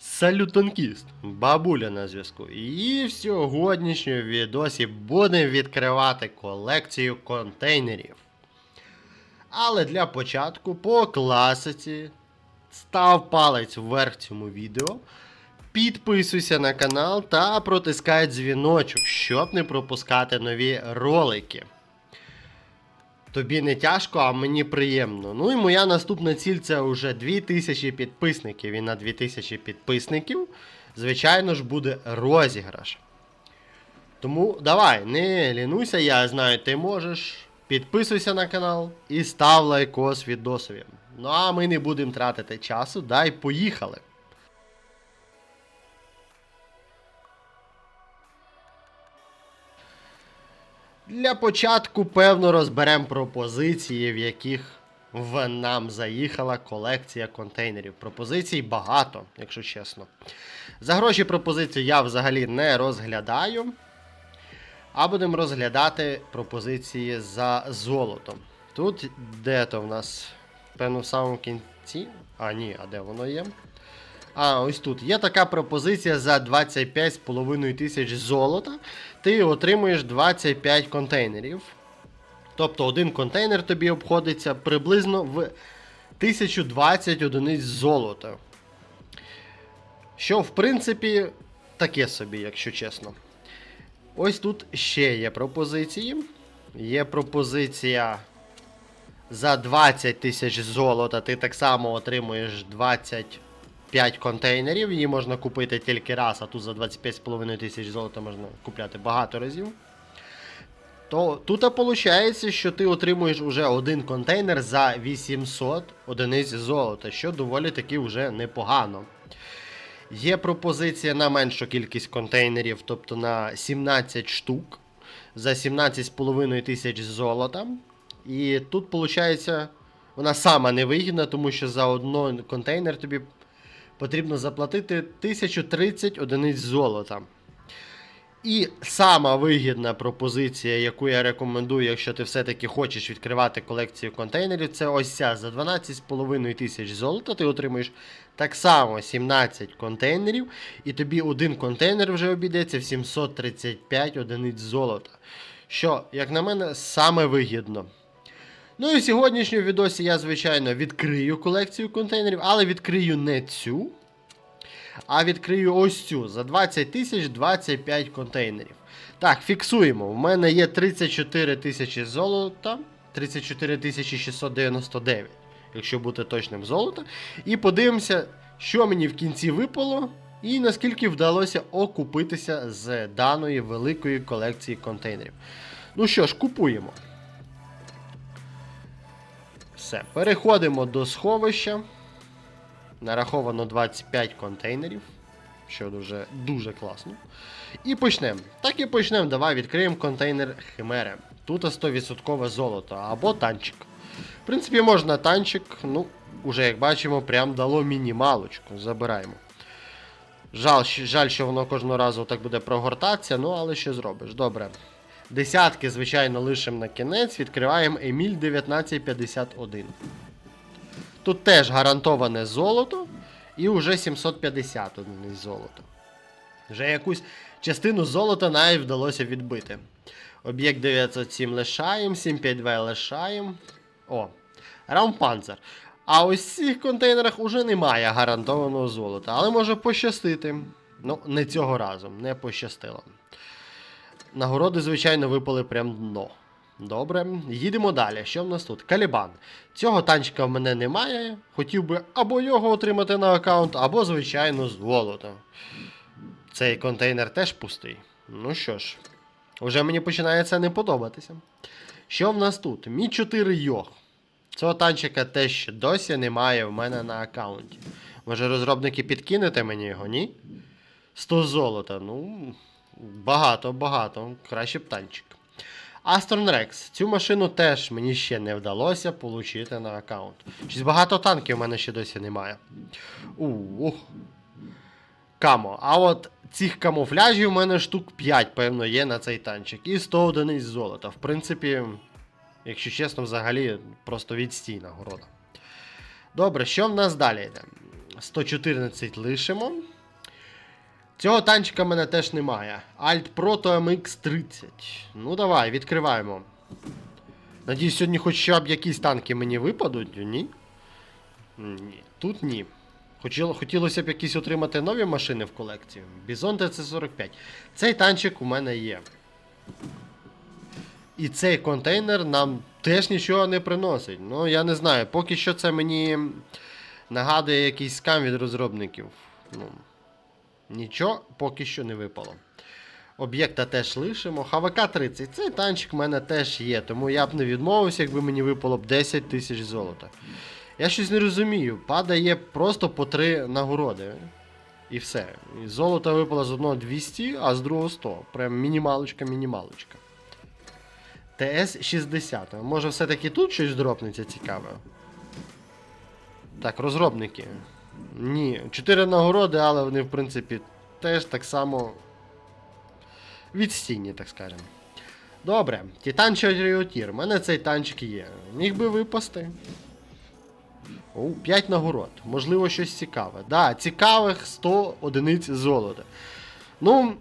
Салютонкіст, бабуля на зв'язку. І в сьогоднішньому відосі будемо відкривати колекцію контейнерів. Але для початку по класиці став палець вверх цьому відео. Підписуйся на канал та протискай дзвіночок, щоб не пропускати нові ролики. Тобі не тяжко, а мені приємно. Ну і моя наступна ціль це вже 2000 підписників. І на 2000 підписників, звичайно ж, буде розіграш. Тому давай, не лінуйся, я знаю, ти можеш. Підписуйся на канал і став лайкос відосові. Ну а ми не будемо тратити часу, дай поїхали. Для початку, певно, розберемо пропозиції, в яких в нам заїхала колекція контейнерів. Пропозицій багато, якщо чесно. За гроші пропозиції я взагалі не розглядаю. А будемо розглядати пропозиції за золотом. Тут де то в нас? Певно, в самому кінці. А, ні, а де воно є? А, ось тут. Є така пропозиція за 25,5 тисяч золота. Ти отримуєш 25 контейнерів. Тобто один контейнер тобі обходиться приблизно в 1020 одиниць золота. Що, в принципі, таке собі, якщо чесно. Ось тут ще є пропозиції. Є пропозиція за 20 тисяч золота. Ти так само отримуєш 25 контейнерів. Її можна купити тільки раз, а тут за 25,5 тисяч золота можна купляти багато разів. То тут виходить, що ти отримуєш уже один контейнер за 800 одиниць золота, що доволі таки вже непогано. Є пропозиція на меншу кількість контейнерів, тобто на 17 штук за 17,5 тисяч золота. І тут, виходить, вона сама невигідна, тому що за один контейнер тобі потрібно заплатити 1030 одиниць золота. І сама вигідна пропозиція, яку я рекомендую, якщо ти все-таки хочеш відкривати колекцію контейнерів, це ось ця за 12,5 тисяч золота. Ти отримуєш так само 17 контейнерів, і тобі один контейнер вже обійдеться в 735 одиниць золота. Що, як на мене, саме вигідно. Ну і в сьогоднішньому відосі я, звичайно, відкрию колекцію контейнерів, але відкрию не цю. А відкрию ось цю за 20 тисяч 25 контейнерів. Так, фіксуємо. У мене є 34 тисячі золота, 34 тисячі 699, якщо бути точним золота. І подивимося, що мені в кінці випало, і наскільки вдалося окупитися з даної великої колекції контейнерів. Ну що ж, купуємо. Все, переходимо до сховища. Нараховано 25 контейнерів, що дуже дуже класно. І почнемо. Так і почнемо. Давай відкриємо контейнер Химери. Тут 100% золото або танчик. В принципі, можна танчик, ну, уже як бачимо, прям дало мінімалочку. Забираємо. Жаль, жаль, що воно кожного разу так буде прогортатися, ну але що зробиш? Добре. Десятки, звичайно, лишимо на кінець. Відкриваємо Еміль 1951. Тут теж гарантоване золото і вже 750 одиниць золота. Вже якусь частину золота навіть вдалося відбити. Об'єкт 907 лишаємо, 752 лишаємо. О, Раумпанцер. А ось в цих контейнерах уже немає гарантованого золота, але може пощастити. Ну, не цього разу, не пощастило. Нагороди, звичайно, випали прям дно. Добре, їдемо далі. Що в нас тут? Калібан. Цього танчика в мене немає. Хотів би або його отримати на аккаунт, або, звичайно, золото. Цей контейнер теж пустий. Ну що ж, вже мені починає це не подобатися. Що в нас тут? Мі 4 Йох. Цього танчика теж досі немає в мене на аккаунті. Може розробники підкинете мені його, ні? 100 золота. Ну, багато, багато. Краще б танчик. Aston Rex. Цю машину теж мені ще не вдалося отримати на аккаунт. Щось багато танків у мене ще досі немає. Ух. Камо. А от цих камуфляжів у мене штук 5, певно, є на цей танчик. І 100 одиниць золота. В принципі, якщо чесно, взагалі просто відстій нагорода. Добре, що в нас далі йде? 114 лишимо. Цього танчика в мене теж немає. Alt Proto MX30. Ну давай, відкриваємо. Надіюсь, сьогодні хоча б якісь танки мені випадуть, ні? Ні. Тут ні. Хотілося б якісь отримати нові машини в колекцію. Бізон ТЦ-45. Цей танчик у мене є. І цей контейнер нам теж нічого не приносить. Ну, я не знаю, поки що це мені нагадує якийсь скам від розробників. Ну, нічого поки що не випало. Об'єкта теж лишимо. ХВК-30. Цей танчик в мене теж є, тому я б не відмовився, якби мені випало б 10 тисяч золота. Я щось не розумію. Падає просто по 3 нагороди. І все. І золото випало з одного 200, а з другого 100. Прям мінімалочка-мінімалочка. ТС-60. Може все-таки тут щось дропнеться цікаве? Так, розробники. Ні, 4 нагороди, але вони, в принципі, теж так само відстійні, так скажемо. Добре, Титан Чаріотір. У мене цей танчик є. Міг би випасти. О, 5 нагород. Можливо, щось цікаве. Да, цікавих 100 одиниць золота. Ну,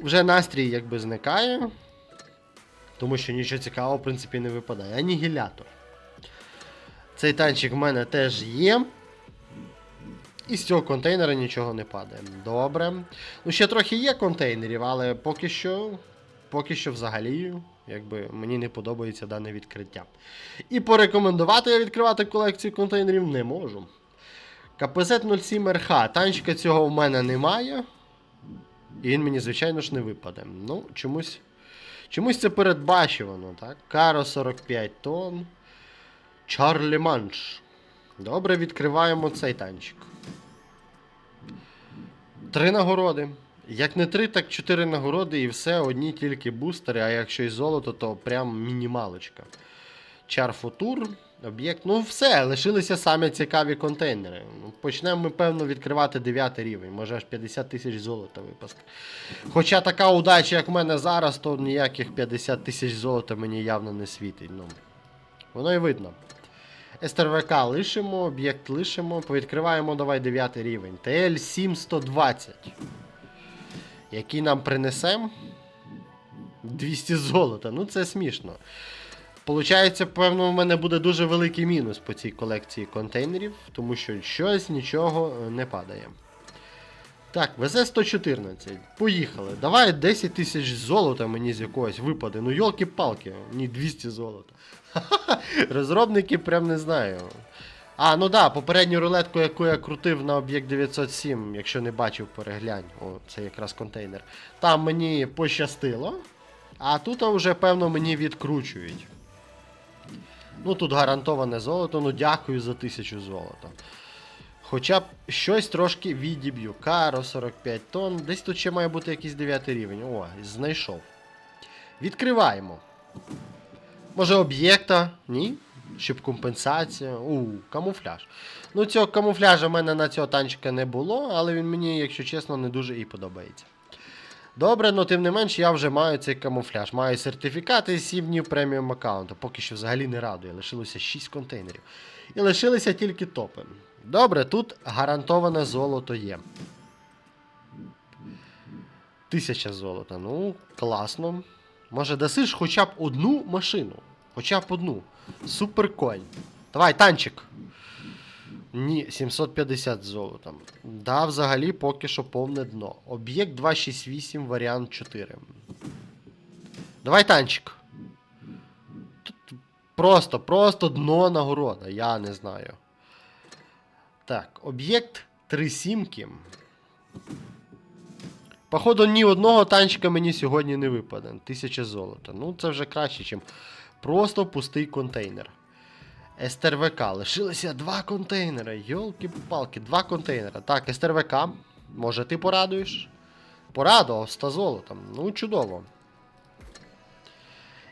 вже настрій якби зникає. Тому що нічого цікавого, в принципі, не випадає. Анігілятор. Цей танчик в мене теж є. І з цього контейнера нічого не падає. Добре. Ну, ще трохи є контейнерів, але поки що. Поки що взагалі, якби мені не подобається дане відкриття. І порекомендувати я відкривати колекцію контейнерів не можу. КПЗ-07 РХ. Танчика цього в мене немає. І він мені, звичайно ж, не випаде. Ну, чомусь. Чомусь це передбачувано, так? Каро 45 тонн. Чарлі Манш. Добре, відкриваємо цей танчик. Три нагороди. Як не три, так чотири нагороди і все, одні тільки бустери, а якщо і золото, то прям мінімалочка. Чар Футур, об'єкт. Ну все, лишилися самі цікаві контейнери. Ну, Почнемо ми, певно, відкривати 9 рівень, може аж 50 тисяч золота випасти. Хоча така удача, як в мене зараз, то ніяких 50 тисяч золота мені явно не світить. Ну, воно і видно. СТРВК лишимо, об'єкт лишимо. Повідкриваємо давай 9 рівень. ТЛ 7120. Який нам принесем 200 золота. Ну це смішно. Получається, певно, в мене буде дуже великий мінус по цій колекції контейнерів, тому що щось нічого е, не падає. Так, ВЗ-114. Поїхали. Давай 10 тисяч золота мені з якогось випаде. Ну, йолки-палки, ні 200 золота. Розробники прям не знаю. А, ну да, попередню рулетку, яку я крутив на об'єкт 907, якщо не бачив, переглянь. О, це якраз контейнер. Там мені пощастило. А тут вже, певно, мені відкручують. Ну, тут гарантоване золото, ну дякую за 1000 золота. Хоча б щось трошки відіб'ю. Каро 45 тонн. Десь тут ще має бути якийсь 9 рівень. О, знайшов. Відкриваємо. Може об'єкта? Ні? Щоб компенсація. У, камуфляж. Ну, цього камуфляжа в мене на цього танчика не було, але він мені, якщо чесно, не дуже і подобається. Добре, але тим не менш, я вже маю цей камуфляж. Маю сертифікати 7 днів преміум аккаунту. Поки що взагалі не радує. Лишилося 6 контейнерів. І лишилися тільки топи. Добре, тут гарантоване золото є. Тисяча золота. Ну, класно. Може, дасиш хоча б одну машину. Хоча б одну. Суперконь. Давай, танчик. Ні, 750 золота. Да, взагалі поки що повне дно. Об'єкт 268, варіант 4. Давай танчик. Тут просто, просто дно нагорода, я не знаю. Так, об'єкт 3 сімки. Походу, ні одного танчика мені сьогодні не випаде. 1000 золота. Ну, це вже краще, ніж просто пустий контейнер. СТРВК. Лишилося два контейнери. Йолки-палки, два контейнери. Так, СТРВК. Може, ти порадуєш? Порадував 100 золотом. Ну, чудово.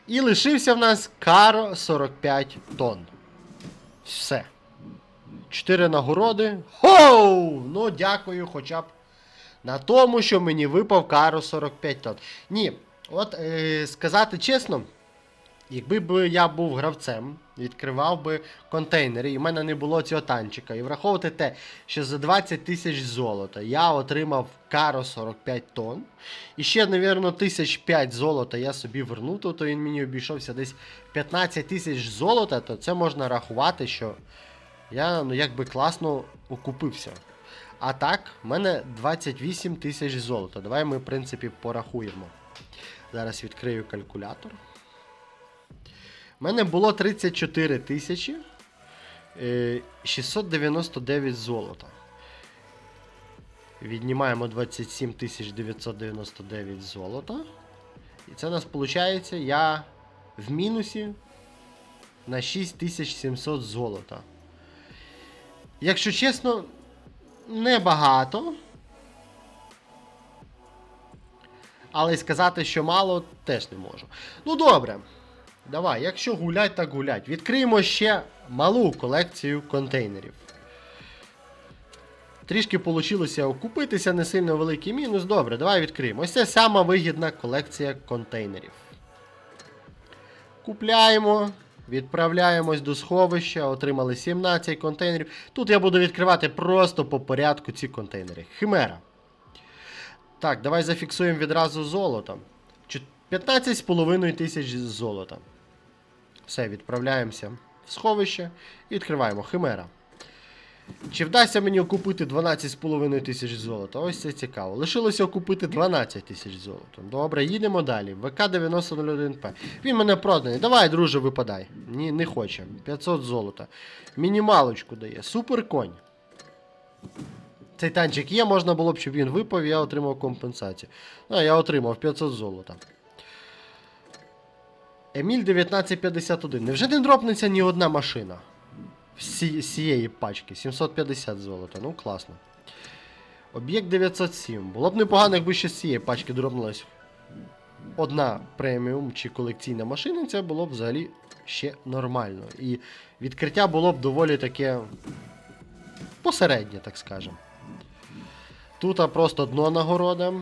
І лишився в нас Каро 45 тонн. Все. Чотири нагороди. Хоу! Ну, дякую, хоча б на тому, що мені випав Каро 45 тонн. Ні, от е, сказати чесно. Якби б я був гравцем, відкривав би контейнери, і в мене не було цього танчика. І враховувати те, що за 20 тисяч золота я отримав каро 45 тонн. І ще, навірно, тисяч 5 золота я собі вернув, то він мені обійшовся десь 15 тисяч золота, то це можна рахувати, що я ну, якби класно окупився. А так, в мене 28 тисяч золота. Давай ми, в принципі, порахуємо. Зараз відкрию калькулятор. У мене було 34 тисячі е, 699 золота. Віднімаємо 27 тисяч 999 золота. І це у нас виходить, я в мінусі на 6700 золота. Якщо чесно, небагато. Але й сказати, що мало, теж не можу. Ну добре. Давай, якщо гулять, так гулять. Відкриємо ще малу колекцію контейнерів. Трішки вийшло окупитися, не сильно великий мінус. Добре, давай відкриємо. Ось це сама вигідна колекція контейнерів. Купляємо, відправляємось до сховища, отримали 17 контейнерів. Тут я буду відкривати просто по порядку ці контейнери. Химера. Так, давай зафіксуємо відразу золото. 15,5 тисяч золота. Все, відправляємося в сховище і відкриваємо Химера. Чи вдасться мені окупити 12,5 тисяч золота? Ось це цікаво. Лишилося окупити 12 тисяч золота. Добре, їдемо далі. ВК-9001П. Він мене проданий. Давай, друже, випадай. Ні, не хоче. 500 золота. Мінімалочку дає. Супер конь. Цей танчик є, можна було б, щоб він випав, я отримав компенсацію. А, я отримав 500 золота. Еміль 1951. Невже не дропнеться ні одна машина? З цієї пачки. 750 золота. Ну, класно. Об'єкт 907. Було б непогано, якби ще з цієї пачки дропнулась одна преміум чи колекційна машина, це було б взагалі ще нормально. І відкриття було б доволі таке посереднє, так скажемо. Тут просто дно нагорода.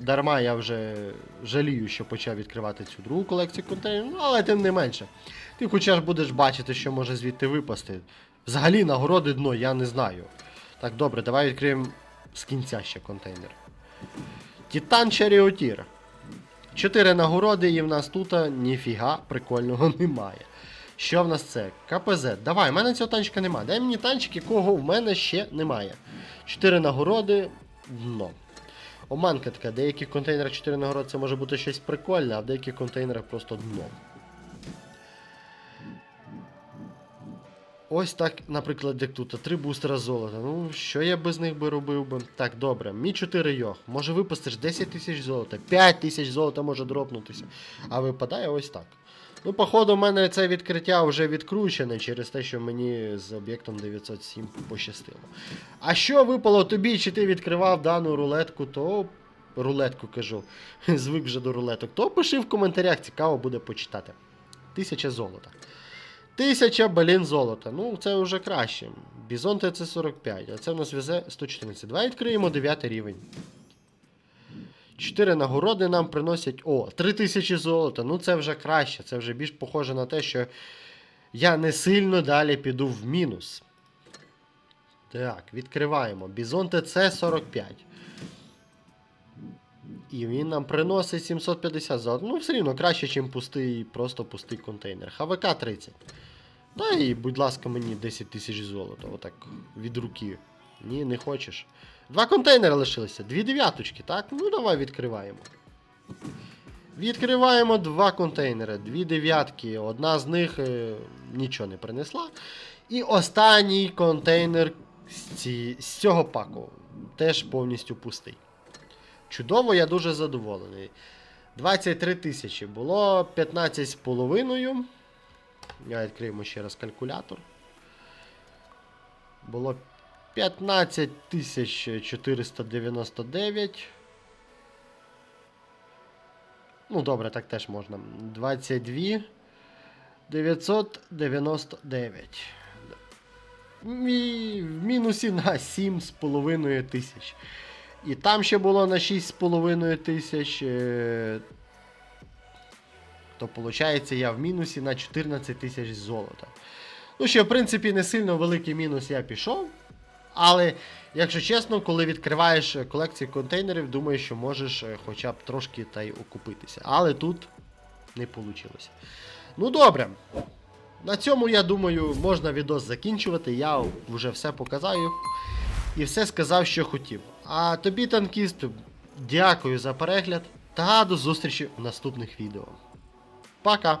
Дарма я вже жалію, що почав відкривати цю другу колекцію контейнерів, але тим не менше. Ти хоча ж будеш бачити, що може звідти випасти. Взагалі нагороди дно, я не знаю. Так, добре, давай відкриємо з кінця ще контейнер. Титан Чаріотір. Чотири нагороди, і в нас тут ніфіга прикольного немає. Що в нас це? КПЗ. Давай, в мене цього танчика немає. Дай мені танчик, якого в мене ще немає. Чотири нагороди, дно. Оманка така, в деяких контейнерах 4 нагороди це може бути щось прикольне, а в деяких контейнерах просто дно. Ось так, наприклад, як тут. Три бустера золота. Ну, що я без них би робив би? Так, добре. Мі 4 йох. Може випасти ж 10 тисяч золота, 5 тисяч золота може дропнутися. А випадає ось так. Ну, походу, в мене це відкриття вже відкручене через те, що мені з об'єктом 907 пощастило. А що випало тобі, чи ти відкривав дану рулетку, то. Рулетку кажу, звик вже до рулеток, то пиши в коментарях, цікаво буде почитати. Тисяча золота. Тисяча, блін, золота. Ну, це вже краще. Бізон це 45, а це в нас везе 114. Давай відкриємо 9 рівень. 4 нагороди нам приносять. О, 3000 золота. Ну це вже краще. Це вже більш похоже на те, що я не сильно далі піду в мінус. Так, відкриваємо. Бізон ТЦ 45. І він нам приносить 750 золота. Ну, все рівно краще, ніж пустий, просто пустий контейнер. ХВК 30. Дай, будь ласка, мені 10 тисяч золота. Отак від руки. Ні, не хочеш. Два контейнери лишилися. Дві дев'яточки, так? Ну давай відкриваємо. Відкриваємо два контейнери, дві дев'ятки. Одна з них е, нічого не принесла. І останній контейнер з, ці, з цього паку. Теж повністю пустий. Чудово, я дуже задоволений. 23 тисячі. Було 15 з половиною. Я відкриємо ще раз калькулятор. Було 15 499. Ну, добре, так теж можна. 22 999. В мінусі на 7,5 тисяч. І там ще було на 6,5 тисяч. е, То виходить, я в мінусі на 14 тисяч золота. Ну, ще, в принципі, не сильно великий мінус я пішов. Але, якщо чесно, коли відкриваєш колекцію контейнерів, думаєш, що можеш е, хоча б трошки та й окупитися. Але тут не вийшло. Ну добре. На цьому, я думаю, можна відос закінчувати. Я вже все показав і все сказав, що хотів. А тобі, танкіст, дякую за перегляд та до зустрічі в наступних відео. Пока!